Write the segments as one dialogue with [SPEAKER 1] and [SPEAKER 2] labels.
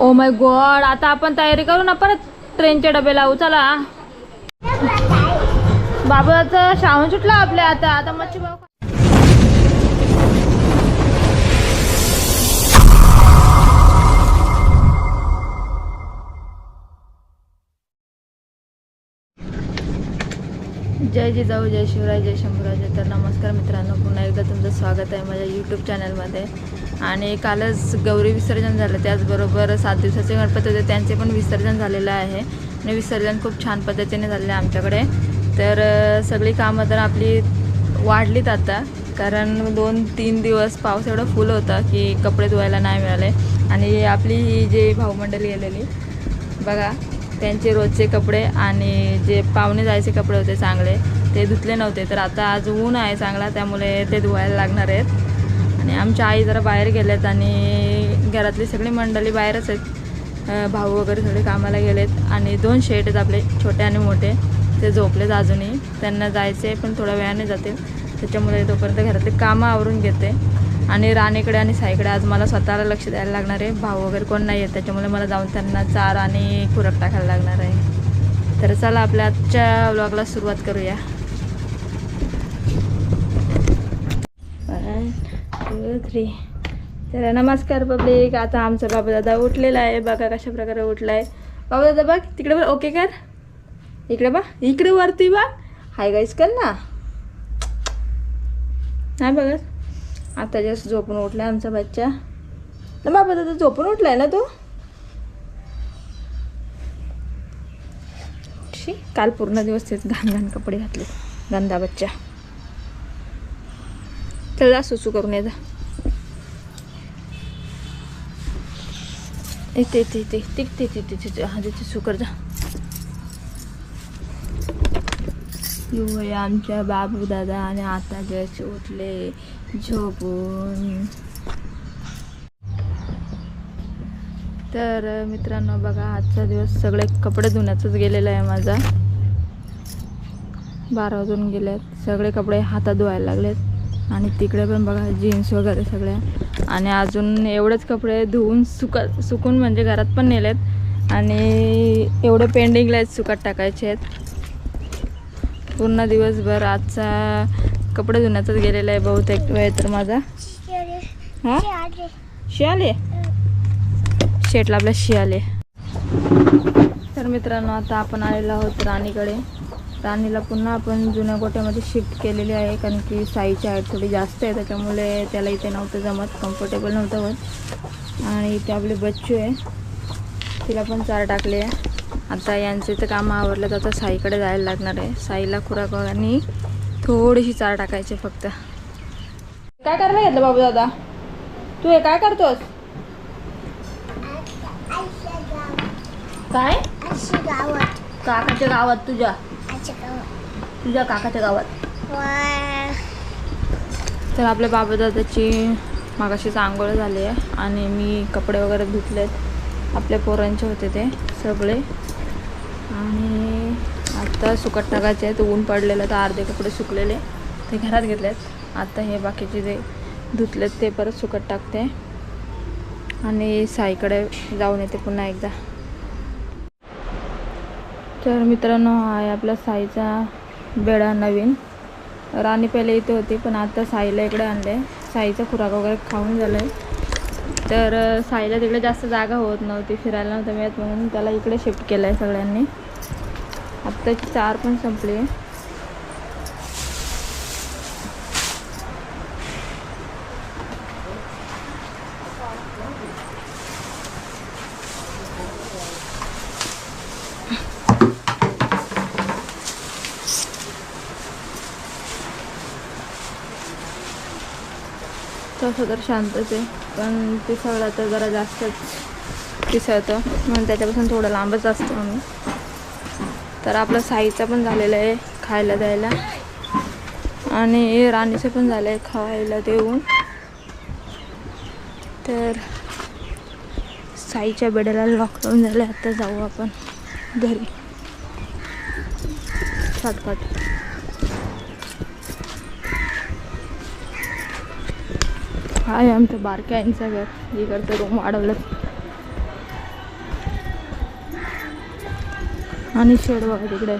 [SPEAKER 1] Oh my God आता आपण तयारी करू ना परत ट्रेनचे डबे लावू चला. बाबाचं श्रावण सुटला आपल्या आता आता मच्छी भाऊ जय जिजाऊ जय शिवराय जय शंभूराजे. तर नमस्कार मित्रांनो पुन्हा एकदा तुमचं स्वागत आहे माझ्या यूट्यूब चॅनलमध्ये आणि कालच गौरी विसर्जन झालं. त्याचबरोबर सात दिवसाचे गणपती होते. त्यांचे पण विसर्जन झालेलं आहे. आणि विसर्जन खूप छान पद्धतीने झालेलं आहे आमच्याकडे. तर सगळी कामं तर आपली वाढलीत आता. कारण दोन तीन दिवस पाऊस एवढा फुल होता की कपडे धुवायला नाही मिळाले. आणि आपली ही जी भाऊमंडळी गेलेली बघा त्यांचे रोजचे कपडे आणि जे पाहुणे जायचे कपडे होते चांगले ते धुतले नव्हते. तर आता आज ऊन आहे चांगला त्यामुळे ते धुवायला लागणार आहेत. आणि आमच्या आई जरा बाहेर गेल्यात आणि घरातली सगळी मंडळी बाहेरच आहेत. भाऊ वगैरे सगळे कामाला गेलेत. आणि दोन शेट आहेत आपले छोटे आणि मोठे. ते झोपलेत अजूनही. त्यांना जायचे पण थोड्या वेळाने जातील. त्याच्यामुळे तोपर्यंत घरातले कामं आवरून घेते. आणि राणीकडे आणि साईकडे आज मला स्वतःला लक्ष द्यायला लागणार आहे. भाऊ वगैरे कोण नाही आहेत त्याच्यामुळे मला जाऊन त्यांना चार आणि खुरक टाकायला लागणार आहे. तर चला आपल्या आजच्या ब्लॉगला सुरुवात करूया. टू थ्री तर नमस्कार पब्लिक. आता आमचा बाबा दादा उठलेला आहे. बघा कशा प्रकारे उठला आहे बाबा दादा बघ तिकडे बघ. ओके कर. इकडे बा इकडे वरती बा हाय गाईस कर ना. नाही बघत. आता जस्ट झोपून उठला आमचा बच्चा. ना बाबा दादा झोपून उठलाय ना तो? शी काल पूर्ण दिवस तेच घाण घाण कपडे घातले. गंदा बच्चा. त्याला जा सुसू करून येजा इथे इथे इथे तिथे तिथे हा तिथे सुकर जा यो आमच्या बाबू दादा आणि आता जसे उठले झोपून तर मित्रांनो बघा आजचा दिवस सगळे कपडे धुण्याचाच गेलेला आहे माझा बारा वाजून गेल्यात सगळे कपडे हातात धुवायला लागलेत आणि तिकडे पण बघा जीन्स वगैरे सगळ्या आणि अजून एवढेच कपडे धुवून सुका सुकून म्हणजे घरात पण नेलेत. आणि एवढे पेंडिंगला आहेत सुकत टाकायचे आहेत. पूर्ण दिवसभर आजचा कपडे धुण्याचाच गेलेला आहे बहुतेक वेळ तर माझा. हां? शियाले. शेटला आपल्या शियाले. तर मित्रांनो आता आपण आलेलो आहोत राणीकडे. राणीला पुन्हा आपण जुन्या गोट्यामध्ये शिफ्ट केलेली आहे कारण की साईची हाईट थोडी जास्त आहे त्याच्यामुळे त्याला इथे नव्हतं जमत कम्फर्टेबल नव्हतं होत. आणि इथे आपले बच्चू आहे तिला पण चार टाकले आहे. आता यांचे तर कामं आवरलं तर आता साईकडे जायला लागणार आहे. साईला खुराक आणि थोडीशी चार टाकायचे फक्त. काय करायला घेतलं बाबू दादा? तू हे काय करतोस? काय?
[SPEAKER 2] गावात.
[SPEAKER 1] काकाच्या गावात तुझ्या? तुझ्या काकाच्या गावात? तर आपल्या बाबा दादाची मागाशीच आंघोळ झाली आहे आणि मी कपडे वगैरे धुतलेत. आपल्या पोरांचे होते ते सगळे. आणि आता सुकट टाकायचे आहेत. ऊन पडलेलं तर अर्धे कपडे सुकलेले. ते घरात घेतलेत. आता हे बाकीचे जे धुतलेत ते परत सुकट टाकते. आणि साईकडे जाऊन येते पुन्हा एकदा. तर मित्रांनो हा आहे आपला साईचा बेडा नवीन. राणी पहिले इथे होती पण आता साईला इकडे आणले. साईचा खुराक वगैरे खाऊन झालं आहे तर साईला तिकडे जास्त जागा होत नव्हती फिरायला नव्हतं मिळत म्हणून त्याला इकडे शिफ्ट केलं आहे सगळ्यांनी. आत्ताची चार पण संपली. आहे तसं तर शांतच आहे पण पिसावला तर जरा जास्तच पिसळतं म्हणून त्याच्यापासून थोडं लांबच असतो आम्ही. तर आपलं साईचं पण झालेलं आहे खायला द्यायला. आणि राणीचं पण झालं आहे खायला देऊन. तर साईच्या बेड्याला लॉकडाऊन झालं आता जाऊ आपण घरी. फटफट काय आमचं बारक्यांचं घर. इकडचं रूम वाढवलं आणि शेड बघा तिकडे.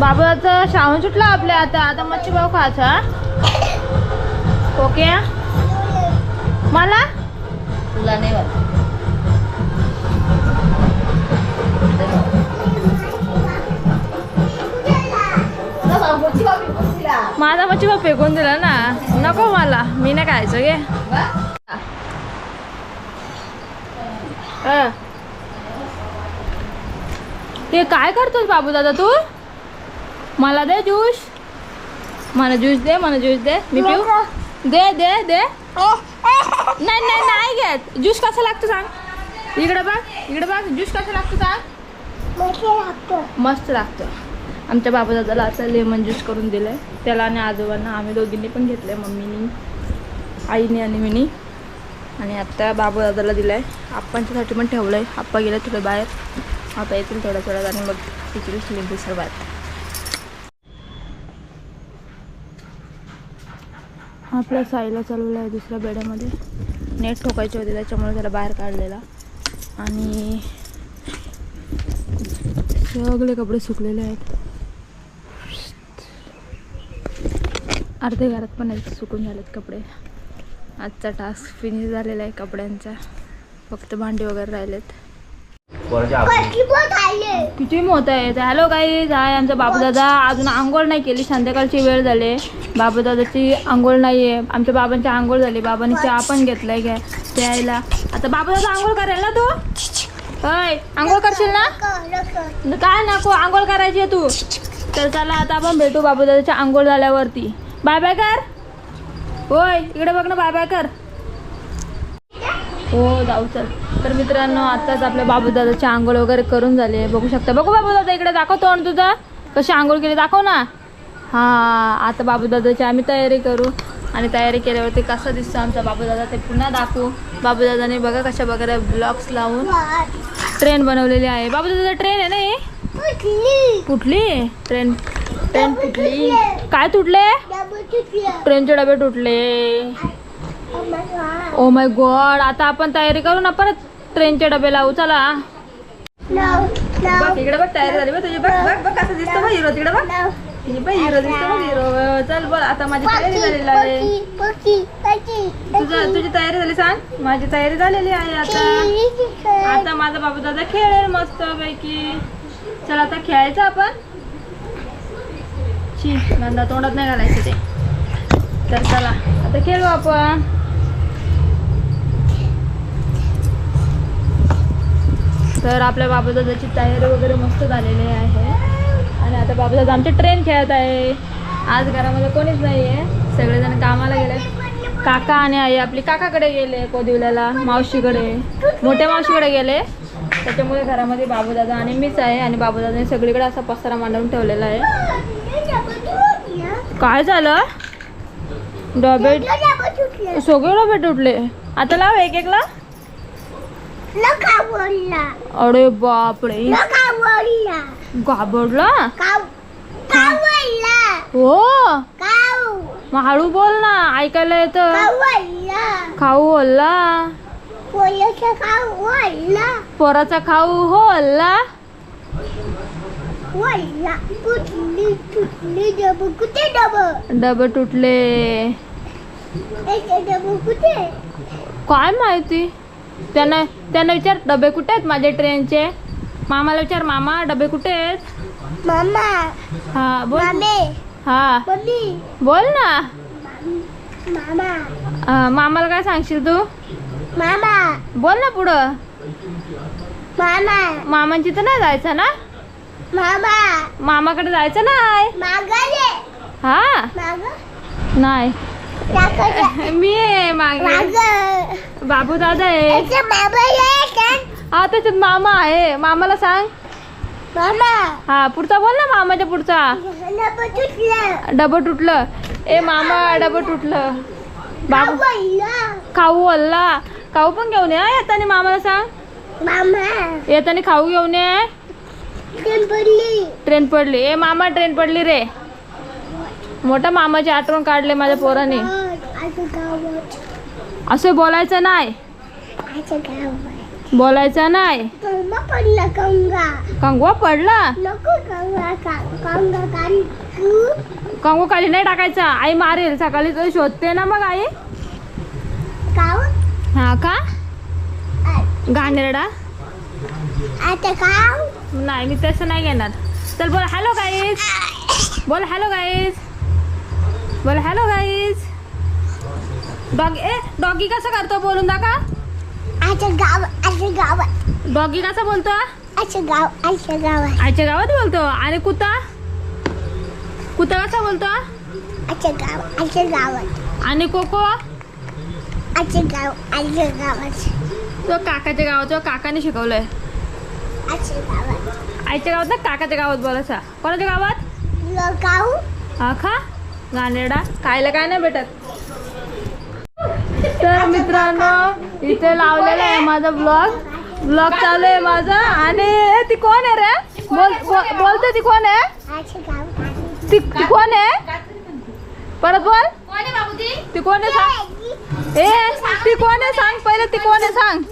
[SPEAKER 1] बाबाचं श्रावण सुटला आपल्या आता. आता मच्छी भाऊ खायचा ओके? मला?
[SPEAKER 3] तुला नाही
[SPEAKER 1] माझा मच्छी भाऊ फेकून दिला ना. नको मला. मी नाही खायचं गे. हे. काय करतोस बाबू दादा तू? मला दे ज्यूस. मला ज्यूस दे मला ज्यूस दे. मी पिऊ? दे दे दे. नाही नाही नाही घेत. ज्यूस कसा लागतो सांग. इकडे बघ इकडे बघ. ज्यूस कसा लागतो सांग. मस्त लागतो. आमच्या बाबा दादाला आता लेमन ज्यूस करून दिलंय. त्याला आणि आजोबांना आम्ही दोघींनी पण घेतलंय मम्मीनी आईने आणि मीनी. आणि आत्ता बाबू दादाला दिलाय. आप्पांच्यासाठी पण ठेवलं आहे आप्पा गेला थोडं बाहेर. आता येतील थोड्या थोड्या आणि मग तिची सर बाहेर. आपल्या साईला चालवलं आहे दुसऱ्या बेड्यामध्ये. नेट ठोकायचे होते त्याच्यामुळे त्याला बाहेर काढलेला. आणि सगळे कपडे सुकलेले आहेत. अर्धे घरात पण आहेत सुकून झालेत कपडे. आजचा टास्क फिनिश झालेला आहे कपड्यांचा. फक्त भांडी वगैरे राहिलेत. किती मोठ आहे हॅलो काही हाय आमचा बाबूदादा. अजून आंघोळ नाही केली. संध्याकाळची वेळ झाली. बाबूदादाची आंघोळ नाही आहे आमच्या बाबांची आंघोळ झाली. बाबांनी चहा पण घेतलाय घ्या प्यायला. आता बाबूदादा आंघोळ करेल ना तू? होय आंघोळ करशील ना? न- काय नको आंघोळ करायची आहे तू. तर चला आता आपण भेटू बाबूदादाच्या आंघोळ झाल्यावरती. बाय बाय कर होय इकडे बघ ना बाय बाय कर हो जाऊ चल. तर मित्रांनो आत्ताच आपल्या बाबूदादाची आंघोळ वगैरे करून झाली. आहे बघू शकता. बघू बाबूदादा इकडे दाखव तोंड तुझं. कशी आंघोळ केली दाखव ना. हां आता बाबूदादाची आम्ही तयारी करू. आणि तयारी केल्यावरती कसा दिसतो आमचा बाबूदादा ते पुन्हा दाखवू. बाबूदादाने बघा कशा वगैरे ब्लॉक्स लावून ट्रेन बनवलेली आहे. बाबूदादा ट्रेन आहे ना ही?
[SPEAKER 2] कुठली
[SPEAKER 1] ट्रेन ट्रेन कुठली काय तुटलं? ट्रेनचे डबे तुटले. ओ माय गॉड आता आपण तयारी करू ना परत ट्रेनचे डबे लावू चला.
[SPEAKER 2] No,
[SPEAKER 1] बघ इकडे बघ तयारी झाली बघ तुझी. बघ बघ बघ कसं दिसतं बघ हिरो तिकडे बघ.
[SPEAKER 2] no.
[SPEAKER 1] बघ हिरो दिसतो बघ हिरो. चल बोल आता माझी तयारी झालेली आहे. तुझं तुझी तयारी झाली सांग. माझी तयारी झालेली आहे आता. आता माझा बाबू दादा खेळेल मस्त पैकी चल आता खेळायचं आपण. शी गंदा तोंडात नाही घालायचं ते. तर चला आता खेळू आपण. तर आपल्या बाबूदादाची तयारी वगैरे मस्त झालेली आहे. आणि आता बाबूदादा आमची ट्रेन खेळत आहे. आज घरामध्ये कोणीच नाही आहे सगळेजण कामाला गेले. काका आणि आई आपली काकाकडे गेले कोदिवल्याला मावशीकडे. मोठ्या मावशीकडे गेले. त्याच्यामुळे घरामध्ये बाबूदादा आणि मीच आहे आणि बाबूदादाने सगळीकडे असा पसारा मांडून ठेवलेला आहे. काय झालं? डबे. सगळे डबे तुटले. आता लाव एक एकला अरे बापरे. घाबरला? हो. मग हळू बोल ना ऐकायला येतं. खाऊ
[SPEAKER 2] बोलला
[SPEAKER 1] पोराचा खाऊ हो
[SPEAKER 2] कुठली डब
[SPEAKER 1] तुटले. काय माहिती? त्यांना त्यांना विचार डबे कुठे आहेत माझे ट्रेनचे? मामाला विचार मामा डबे कुठे आहेत?
[SPEAKER 2] मामा.
[SPEAKER 1] हा बोल. हा. बोल ना.
[SPEAKER 2] मामा.
[SPEAKER 1] मामाला काय सांगशील तू?
[SPEAKER 2] मामा.
[SPEAKER 1] बोल ना पुढं.
[SPEAKER 2] मामा.
[SPEAKER 1] मामांची तर नाही जायचं ना?
[SPEAKER 2] मामा.
[SPEAKER 1] मामाकडे जायचं नाही. हा.
[SPEAKER 2] माग.
[SPEAKER 1] नाही. मी आहे मागे. बाबू दादा आहे. हा त्याच्यात मामा आहे. मामाला सांग.
[SPEAKER 2] मामा.
[SPEAKER 1] हा पुढचा बोल ना मामाच्या पुढचा.
[SPEAKER 2] डब तुटलं.
[SPEAKER 1] ए मामा डबं तुटलं. बाबू. खाऊ अल्ला खाऊ पण घेऊन ये येताना मामाला सांग.
[SPEAKER 2] मामा.
[SPEAKER 1] येताना खाऊ घेऊन ये.
[SPEAKER 2] ट्रेन पडली.
[SPEAKER 1] ट्रेन पडली. ए मामा ट्रेन पडली रे. मोठ्या मामाची आठवण काढले माझ्या पोराने. असं बोलायचं नाही. बोलायचं नाही.
[SPEAKER 2] पडला कंगा
[SPEAKER 1] कंगवा पडला? कंगवा खाली नाही टाकायचा. आई मारेल. सकाळी तो शोधते ना मग आई. हा का? घाणेरडा? नाही मी तसं नाही घेणार. चल बोल. हॅलो गाईज बोल. हॅलो गाईज बोल हॅलो गाईज डॉगी ए डॉगी कसं करतो बोलून दाखा
[SPEAKER 2] आता गाव
[SPEAKER 1] डॉगी कसं बोलतो?
[SPEAKER 2] गाव
[SPEAKER 1] आईच्या गावात बोलतो. आणि कुत्ता? कुत्ता कसा बोलतो?
[SPEAKER 2] गाव गावात.
[SPEAKER 1] आणि कोको?
[SPEAKER 2] गाव गावात.
[SPEAKER 1] तो काकाच्या गावात काकाने शिकवलंय.
[SPEAKER 2] आता गावात.
[SPEAKER 1] आईच्या गावात ना काकाच्या गावात बोलायचा. कोणाच्या गावात?
[SPEAKER 2] गाव.
[SPEAKER 1] हा गाणेरडा खायला काय नाही भेटत तर मित्रांनो इथे लावलेला आहे माझा ब्लॉग ब्लॉग चालू आहे माझा आणि ती कोण आहे रे बोल बोल- बोलते ती कोण आहे ती कोण आहे परत बोल ती कोण आहे सांग ए ती कोण आहे सांग पहिले ती कोण आहे सांग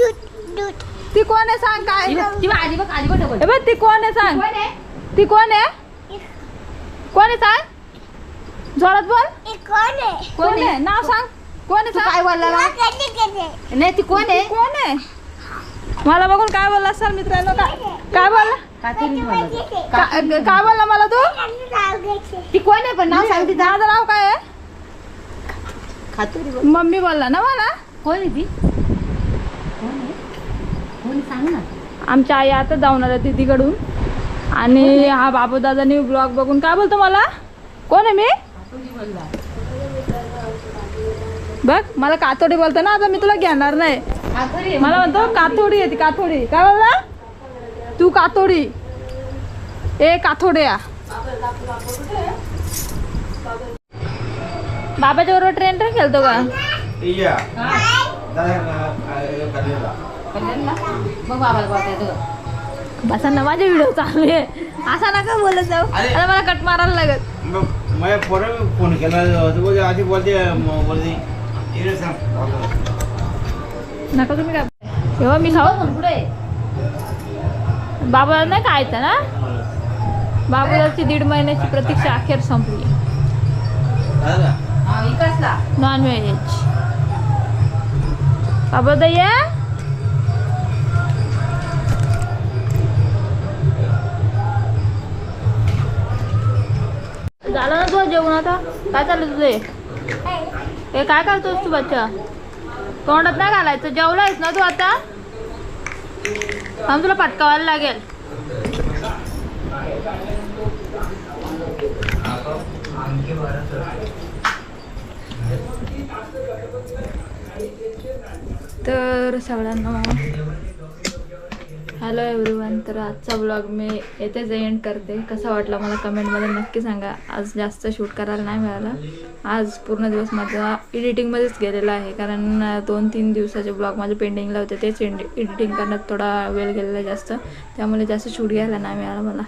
[SPEAKER 1] ती कोण आहे सांग काय
[SPEAKER 3] ती
[SPEAKER 1] कोण आहे सांग ती कोण आहे कोण आहे सांग जोरात बोल.
[SPEAKER 2] हे कोण आहे?
[SPEAKER 1] कोण आहे? नाव सांग. कोण आहे सांग?
[SPEAKER 3] काय बोलला नाही ती कोण आहे?
[SPEAKER 1] कोण आहे? मला बघून काय बोलला असाल मित्रांनो? काय काय बोलला? का- काय बोलला मला तू?
[SPEAKER 3] ती कोण आहे? पण नाव सांग तिचं.
[SPEAKER 1] माझं नाव काय आहे?
[SPEAKER 3] खातुरी
[SPEAKER 1] मम्मी बोलला ना मला?
[SPEAKER 3] कोण आहे ती? कोण आहे? कोण आहे? सांग ना.
[SPEAKER 1] आमच्या आई आता जाऊन आल्या तिकडून आणि हा बाबू दादानी ब्लॉग बघून. काय बोलतो मला? कोण आहे मी? बघ मला कातोडी बोलतो ना आता मी तुला घेणार नाही. मला म्हणतो काथोडी आहे ती काथोडी काय बोलला? तू कातोडी. ए काथोड्या बाबाच्या बरोबर ट्रेन ट्रेन खेळतो का?
[SPEAKER 3] येतं?
[SPEAKER 1] बसा ना माझे व्हिडिओ चालू आहे. असा नका बोलत जाऊ. मला कट मारायला लागत
[SPEAKER 4] माझ्या फोन केला बोलते आधी बोलते म- बोलते सांग
[SPEAKER 1] नका तुम्ही काय तेव्हा मी खाऊ?
[SPEAKER 3] पुढे.
[SPEAKER 1] बाबूला नाही खायचं ना? बाबूलाची दीड महिन्याची प्रतीक्षा अखेर संपली?
[SPEAKER 3] हा,
[SPEAKER 1] नॉन व्हेज बाबा दया जेवण आता? काय चाललं तुझे हे? काय करतोस तू बच्चा? तोंडात नाही घालायचं जेवलायस ना तू आता? आम तुला पटकावायला लागेल. तर सगळ्यांना हॅलो एव्हरीवन तर आजचा ब्लॉग मी येथेच एंड करते. कसा वाटला मला कमेंटमध्ये नक्की सांगा. आज जास्त शूट करायला नाही मिळालं. आज पूर्ण दिवस माझा एडिटिंगमध्येच गेलेला आहे. कारण दोन तीन दिवसाचे ब्लॉग माझे पेंडिंगला होते. तेच एडिटिंग करण्यात थोडा वेळ गेलेला आहे जास्त. त्यामुळे जास्त शूट घ्यायला नाही मिळाला मला.